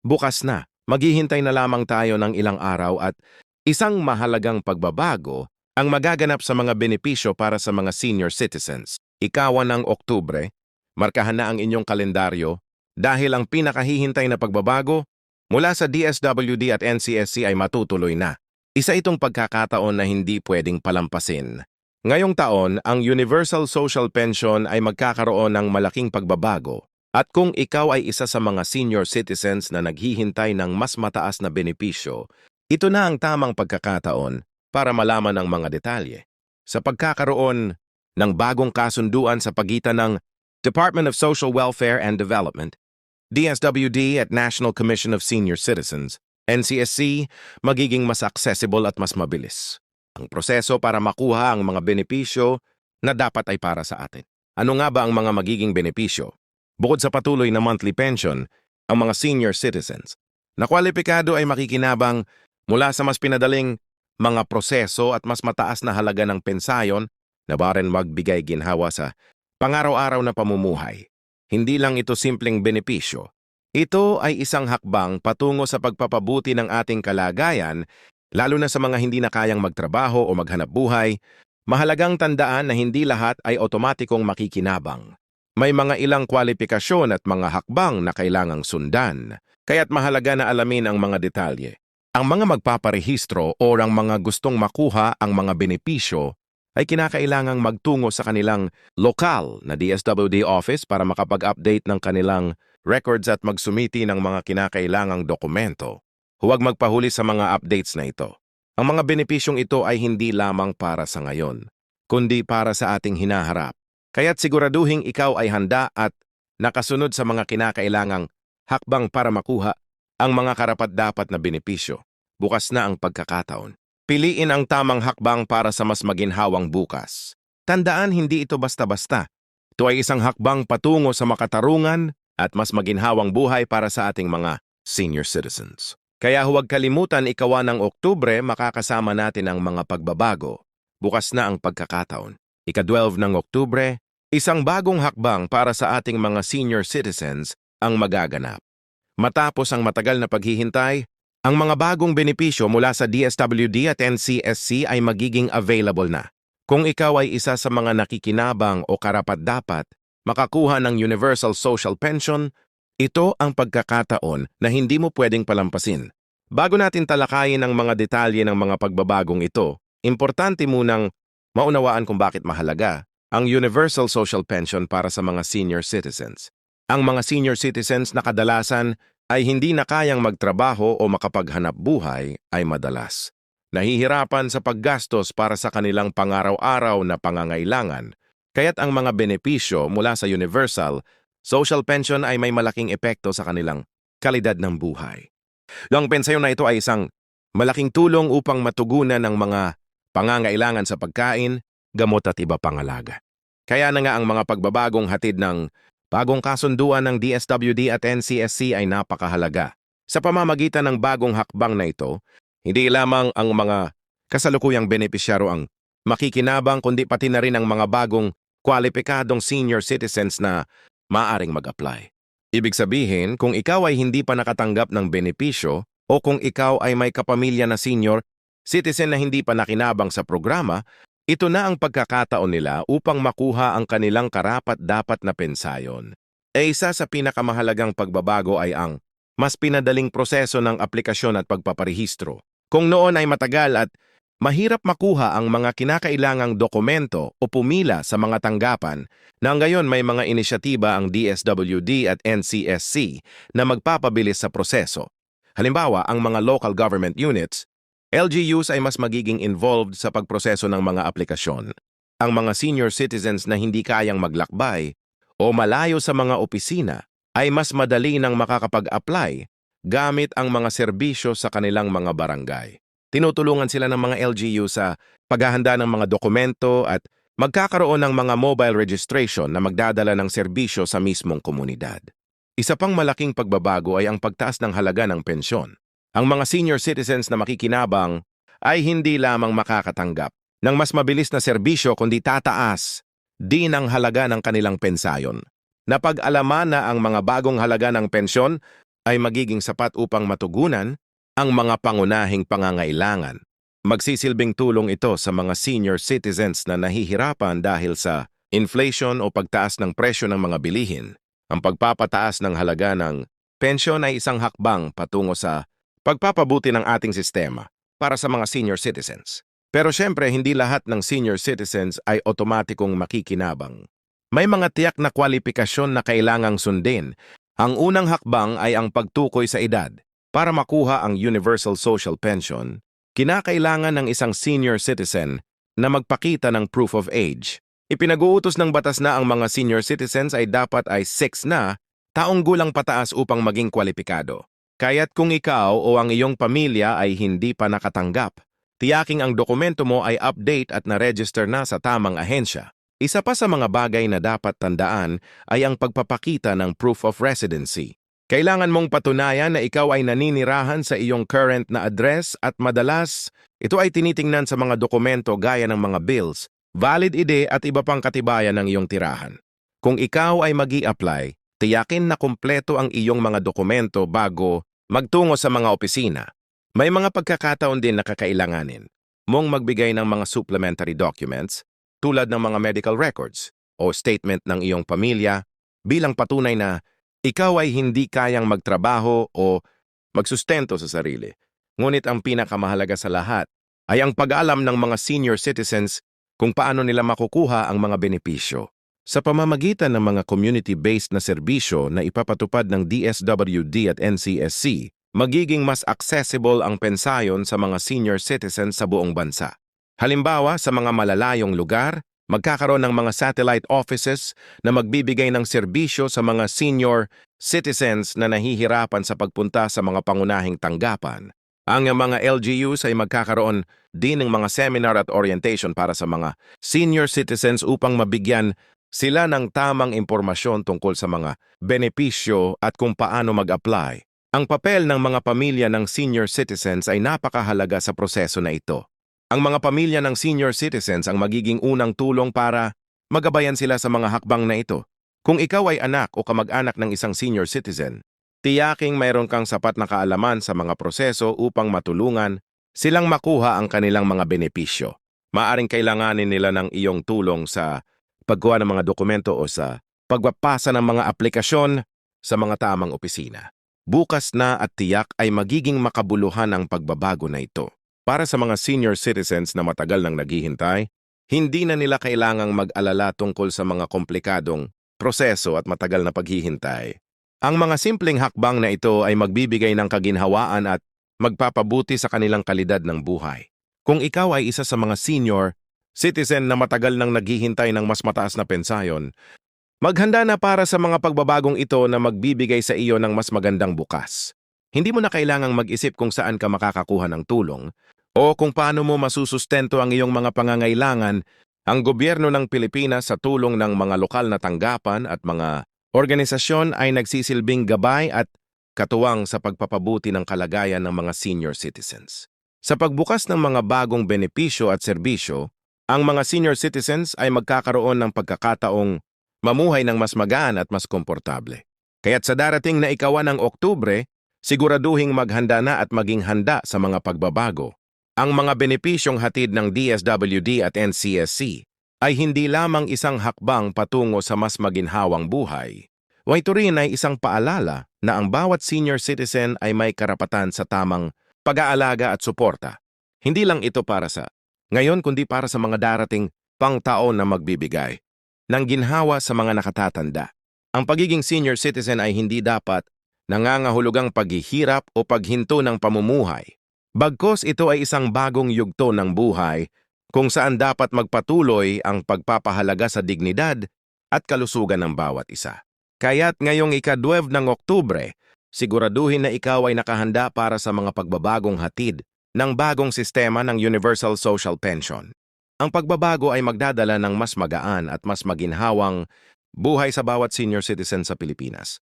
Bukas na, maghihintay na lamang tayo ng ilang araw at isang mahalagang pagbabago ang magaganap sa mga benepisyo para sa mga senior citizens. Ikawan ng Oktubre, markahan na ang inyong kalendaryo dahil ang pinakahihintay na pagbabago mula sa DSWD at NCSC ay matutuloy na. Isa itong pagkakataon na hindi pwedeng palampasin. Ngayong taon, ang Universal Social Pension ay magkakaroon ng malaking pagbabago. At kung ikaw ay isa sa mga senior citizens na naghihintay ng mas mataas na benepisyo, ito na ang tamang pagkakataon para malaman ang mga detalye. Sa pagkakaroon ng bagong kasunduan sa pagitan ng Department of Social Welfare and Development, DSWD at National Commission of Senior Citizens, NCSC, magiging mas accessible at mas mabilis. Ang proseso para makuha ang mga benepisyo na dapat ay para sa atin. Ano nga ba ang mga magiging benepisyo? Bukod sa patuloy na monthly pension, ang mga senior citizens na kwalipikado ay makikinabang mula sa mas pinadaling mga proseso at mas mataas na halaga ng pensayon na barin magbigay ginhawa sa pangaraw-araw na pamumuhay. Hindi lang ito simpleng benepisyo. Ito ay isang hakbang patungo sa pagpapabuti ng ating kalagayan, lalo na sa mga hindi na kayang magtrabaho o maghanap buhay. Mahalagang tandaan na hindi lahat ay otomatikong makikinabang. May mga ilang kwalifikasyon at mga hakbang na kailangang sundan, kaya't mahalaga na alamin ang mga detalye. Ang mga magpaparehistro o ang mga gustong makuha ang mga benepisyo ay kinakailangang magtungo sa kanilang lokal na DSWD office para makapag-update ng kanilang records at magsumiti ng mga kinakailangang dokumento. Huwag magpahuli sa mga updates na ito. Ang mga benepisyong ito ay hindi lamang para sa ngayon, kundi para sa ating hinaharap. Kaya't siguraduhing ikaw ay handa at nakasunod sa mga kinakailangang hakbang para makuha ang mga karapat-dapat na benepisyo. Bukas na ang pagkakataon. Piliin ang tamang hakbang para sa mas maginhawang bukas. Tandaan hindi ito basta-basta. Ito ay isang hakbang patungo sa makatarungan at mas maginhawang buhay para sa ating mga senior citizens. Kaya huwag kalimutan ikawa ng Oktubre makakasama natin ang mga pagbabago. Bukas na ang pagkakataon. Ika-12 ng Oktubre, isang bagong hakbang para sa ating mga senior citizens ang magaganap. Matapos ang matagal na paghihintay, ang mga bagong benepisyo mula sa DSWD at NCSC ay magiging available na. Kung ikaw ay isa sa mga nakikinabang o karapat-dapat, makakuha ng Universal Social Pension, ito ang pagkakataon na hindi mo pwedeng palampasin. Bago natin talakayin ang mga detalye ng mga pagbabagong ito, importante munang maunawaan kung bakit mahalaga ang Universal Social Pension para sa mga senior citizens. Ang mga senior citizens na kadalasan ay hindi na kayang magtrabaho o makapaghanap buhay ay madalas. Nahihirapan sa paggastos para sa kanilang pangaraw-araw na pangangailangan, kaya't ang mga benepisyo mula sa Universal Social Pension ay may malaking epekto sa kanilang kalidad ng buhay. Ang pensyon na ito ay isang malaking tulong upang matugunan ang mga pangangailangan sa pagkain, gamot at iba pang alaga. Kaya na nga ang mga pagbabagong hatid ng bagong kasunduan ng DSWD at NCSC ay napakahalaga. Sa pamamagitan ng bagong hakbang na ito, hindi lamang ang mga kasalukuyang benepisyaro ang makikinabang kundi pati na rin ang mga bagong kwalipikadong senior citizens na maaring mag-apply. Ibig sabihin, kung ikaw ay hindi pa nakatanggap ng benepisyo o kung ikaw ay may kapamilya na senior citizen na hindi pa nakinabang sa programa, ito na ang pagkakataon nila upang makuha ang kanilang karapat-dapat na pensayon. E isa sa pinakamahalagang pagbabago ay ang mas pinadaling proseso ng aplikasyon at pagpaparehistro. Kung noon ay matagal at mahirap makuha ang mga kinakailangang dokumento o pumila sa mga tanggapan, na ngayon may mga inisyatiba ang DSWD at NCSC na magpapabilis sa proseso. Halimbawa, ang mga local government units LGUs ay mas magiging involved sa pagproseso ng mga aplikasyon. Ang mga senior citizens na hindi kayang maglakbay o malayo sa mga opisina ay mas madali nang makakapag-apply gamit ang mga serbisyo sa kanilang mga barangay. Tinutulungan sila ng mga LGU sa paghahanda ng mga dokumento at magkakaroon ng mga mobile registration na magdadala ng serbisyo sa mismong komunidad. Isa pang malaking pagbabago ay ang pagtaas ng halaga ng pensyon. Ang mga senior citizens na makikinabang ay hindi lamang makakatanggap ng mas mabilis na serbisyo kundi tataas din ang halaga ng kanilang pensayon. Napag-alaman na ang mga bagong halaga ng pensyon ay magiging sapat upang matugunan ang mga pangunahing pangangailangan. Magsisilbing tulong ito sa mga senior citizens na nahihirapan dahil sa inflation o pagtaas ng presyo ng mga bilihin. Ang pagpapataas ng halaga ng pensyon ay isang hakbang patungo sa pagpapabuti ng ating sistema para sa mga senior citizens. Pero syempre, hindi lahat ng senior citizens ay otomatikong makikinabang. May mga tiyak na kwalifikasyon na kailangang sundin. Ang unang hakbang ay ang pagtukoy sa edad. Para makuha ang Universal Social Pension, kinakailangan ng isang senior citizen na magpakita ng proof of age. Ipinag-uutos ng batas na ang mga senior citizens ay dapat ay 6 na taong gulang pataas upang maging kwalipikado. Kaya't kung ikaw o ang iyong pamilya ay hindi pa nakatanggap, tiyaking ang dokumento mo ay update at na-register na sa tamang ahensya. Isa pa sa mga bagay na dapat tandaan ay ang pagpapakita ng proof of residency. Kailangan mong patunayan na ikaw ay naninirahan sa iyong current na address at madalas ito ay tinitingnan sa mga dokumento gaya ng mga bills, valid ID at iba pang katibayan ng iyong tirahan. Kung ikaw ay mag apply tiyakin na kumpleto ang iyong mga dokumento bago magtungo sa mga opisina. May mga pagkakataon din na kakailanganin mong magbigay ng mga supplementary documents tulad ng mga medical records o statement ng iyong pamilya bilang patunay na ikaw ay hindi kayang magtrabaho o magsustento sa sarili. Ngunit ang pinakamahalaga sa lahat ay ang pag-alam ng mga senior citizens kung paano nila makukuha ang mga benepisyo. Sa pamamagitan ng mga community-based na serbisyo na ipapatupad ng DSWD at NCSC, magiging mas accessible ang pensayon sa mga senior citizens sa buong bansa. Halimbawa, sa mga malalayong lugar, magkakaroon ng mga satellite offices na magbibigay ng serbisyo sa mga senior citizens na nahihirapan sa pagpunta sa mga pangunahing tanggapan. Ang mga LGUs ay magkakaroon din ng mga seminar at orientation para sa mga senior citizens upang mabigyan sila ng tamang impormasyon tungkol sa mga benepisyo at kung paano mag-apply. Ang papel ng mga pamilya ng senior citizens ay napakahalaga sa proseso na ito. Ang mga pamilya ng senior citizens ang magiging unang tulong para magabayan sila sa mga hakbang na ito. Kung ikaw ay anak o kamag-anak ng isang senior citizen, tiyaking mayroon kang sapat na kaalaman sa mga proseso upang matulungan silang makuha ang kanilang mga benepisyo. Maaring kailanganin nila ng iyong tulong sa paggawa ng mga dokumento o sa pagpapasa ng mga aplikasyon sa mga tamang opisina. Bukas na at tiyak ay magiging makabuluhan ang pagbabago na ito. Para sa mga senior citizens na matagal nang naghihintay, hindi na nila kailangang mag-alala tungkol sa mga komplikadong proseso at matagal na paghihintay. Ang mga simpleng hakbang na ito ay magbibigay ng kaginhawaan at magpapabuti sa kanilang kalidad ng buhay. Kung ikaw ay isa sa mga senior citizen na matagal nang naghihintay ng mas mataas na pensayon, maghanda na para sa mga pagbabagong ito na magbibigay sa iyo ng mas magandang bukas. Hindi mo na kailangang mag-isip kung saan ka makakakuha ng tulong o kung paano mo masusustento ang iyong mga pangangailangan, ang gobyerno ng Pilipinas sa tulong ng mga lokal na tanggapan at mga organisasyon ay nagsisilbing gabay at katuwang sa pagpapabuti ng kalagayan ng mga senior citizens. Sa pagbukas ng mga bagong benepisyo at serbisyo, ang mga senior citizens ay magkakaroon ng pagkakataong mamuhay ng mas magaan at mas komportable. Kaya't sa darating na ikawan ng Oktubre, siguraduhing maghanda na at maging handa sa mga pagbabago. Ang mga benepisyong hatid ng DSWD at NCSC ay hindi lamang isang hakbang patungo sa mas maginhawang buhay. Ito rin ay isang paalala na ang bawat senior citizen ay may karapatan sa tamang pag-aalaga at suporta. Hindi lang ito para sa ngayon kundi para sa mga darating pangtaon na magbibigay ng ginhawa sa mga nakatatanda. Ang pagiging senior citizen ay hindi dapat nangangahulugang paghihirap o paghinto ng pamumuhay. Bagkos ito ay isang bagong yugto ng buhay kung saan dapat magpatuloy ang pagpapahalaga sa dignidad at kalusugan ng bawat isa. Kaya't ngayong ika-12 ng Oktubre, siguraduhin na ikaw ay nakahanda para sa mga pagbabagong hatid ng bagong sistema ng Universal Social Pension. Ang pagbabago ay magdadala ng mas magaan at mas maginhawang buhay sa bawat senior citizen sa Pilipinas.